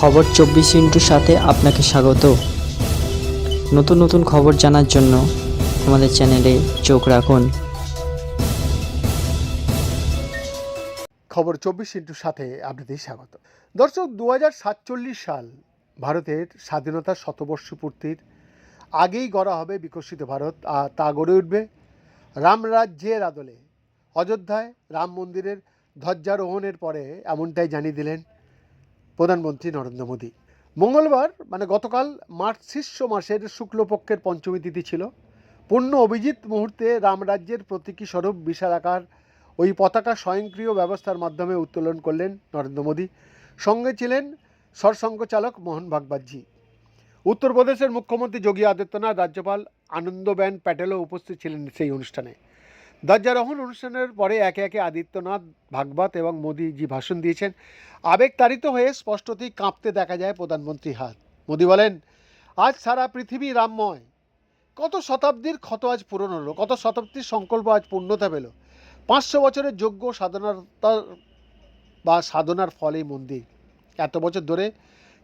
খবর চব্বিশ ইন্টুর সাথে আপনাকে স্বাগত। নতুন নতুন খবর জানার জন্য আমাদের চ্যানেলে চোখ রাখুন। খবর চব্বিশ ইন্টুর সাথে আপনাদের স্বাগত। দর্শক দু হাজার সাতচল্লিশ সাল ভারতের স্বাধীনতার শতবর্ষ পূর্তির আগেই গড়া হবে বিকশিত ভারত, আর তা গড়ে উঠবে রামরাজ্যের আদলে। অযোধ্যায় রাম মন্দিরের ধ্বজারোহণের পরে এমনটাই জানিয়ে দিলেন প্রধানমন্ত্রী নরেন্দ্র মোদী। মঙ্গলবার মানে গতকাল মার্চ, শীর্ষ মাসের শুক্লপক্ষের পঞ্চমী তিথি ছিল। পূর্ণ অভিজিৎ মুহূর্তে রামরাজ্যের প্রতীকী স্বরূপ বিশাল আকার ওই পতাকা স্বয়ংক্রিয় ব্যবস্থার মাধ্যমে উত্তোলন করলেন নরেন্দ্র মোদী। সঙ্গে ছিলেন সরসংঘ চালক মোহন ভাগবতজি। উত্তরপ্রদেশের মুখ্যমন্ত্রী যোগী আদিত্যনাথ, রাজ্যপাল আনন্দবেন প্যাটেলও উপস্থিত ছিলেন সেই অনুষ্ঠানে। ধ্বজারোহণ অনুষ্ঠানের পরে একে একে আদিত্যনাথ, ভাগবত এবং মোদীজি ভাষণ দিয়েছেন। আবেগতাড়িত হয়ে স্পষ্টতই কাঁপতে দেখা যায় প্রধানমন্ত্রী হাত। মোদী বলেন, আজ সারা পৃথিবী রামময়। কত শতাব্দীর ক্ষত আজ পূরণ হলো, কত শতাব্দীর সংকল্প আজ পূর্ণতা পেল। পাঁচশো বছরের যোগ্য সাধনার বা সাধনার ফলে মন্দির। এত বছর ধরে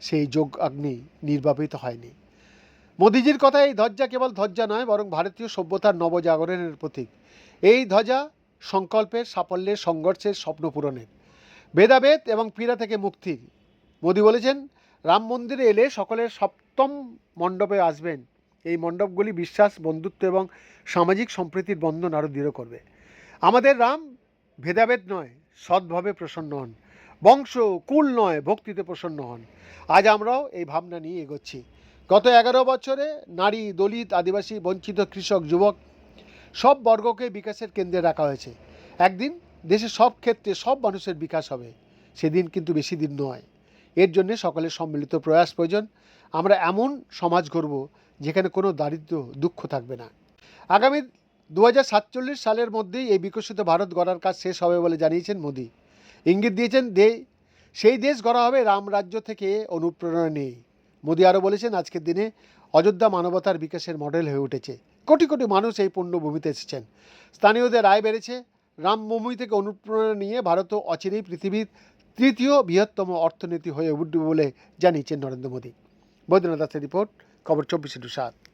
সেই যোগ অগ্নি নির্বাপিত হয়নি। মোদিজির কথা এই ধ্বজা কেবল ধ্বজা নয়, বরং ভারতীয় সভ্যতার নবজাগরণের প্রতীক। এই ধ্বজা সংকল্পের, সাফল্যের, সংঘর্ষের স্বপ্ন পূরণের। ভেদাভেদ এবং পীড়া থেকে মুক্তির মোদি বলেছেন, রাম মন্দিরে এলে সকলের সপ্তম মণ্ডপে আসবেন। এই মণ্ডপগুলি বিশ্বাস, বন্ধুত্ব এবং সামাজিক সম্প্রীতির বন্ধন আরও দৃঢ় করবে। আমাদের রাম ভেদাভেদ নয় সৎভাবে প্রসন্ন হন। বংশ, কুল নয়, ভক্তিতে প্রসন্ন হন। আজ আমরাও এই ভাবনা নিয়ে এগোচ্ছি। গত এগারো বছরে নারী, দলিত, আদিবাসী, বঞ্চিত কৃষক, যুবক সব বর্গকে বিকাশের কেন্দ্রে রাখা হয়েছে। একদিন দেশের সব ক্ষেত্রে সব মানুষের বিকাশ হবে, সেদিন কিন্তু বেশি দিন নয়। এর জন্য সকলের সম্মিলিত প্রয়াস প্রয়োজন। আমরা এমন সমাজ গড়ব যেখানে কোনো দারিদ্র্য দুঃখ থাকবে না। আগামী দু হাজার সাতচল্লিশ সালের মধ্যেই এই বিকশিত ভারত গড়ার কাজ শেষ হবে বলে জানিয়েছেন মোদী। ইঙ্গিত দিয়েছেন, দে, সেই দেশ গড়া হবে রামরাজ্য থেকে অনুপ্রেরণা নেই মোদী আরও বলেছেন, আজকের দিনে অযোধ্যা মানবতার বিকাশের মডেল হয়ে উঠেছে। কোটি কোটি মানুষ এই পুণ্যভূমিতে এসেছেন। স্থানীয়দের রায় বেড়েছে রামভূমি থেকে অনুপ্রেরণা নিয়ে ভারতও অচিরেই পৃথিবীর তৃতীয় বৃহত্তম অর্থনীতি হয়ে উঠবে বলে জানিয়েছেন নরেন্দ্র মোদী। বৈদ্যনাথ দাসের রিপোর্ট, খবর চব্বিশে টু সাত।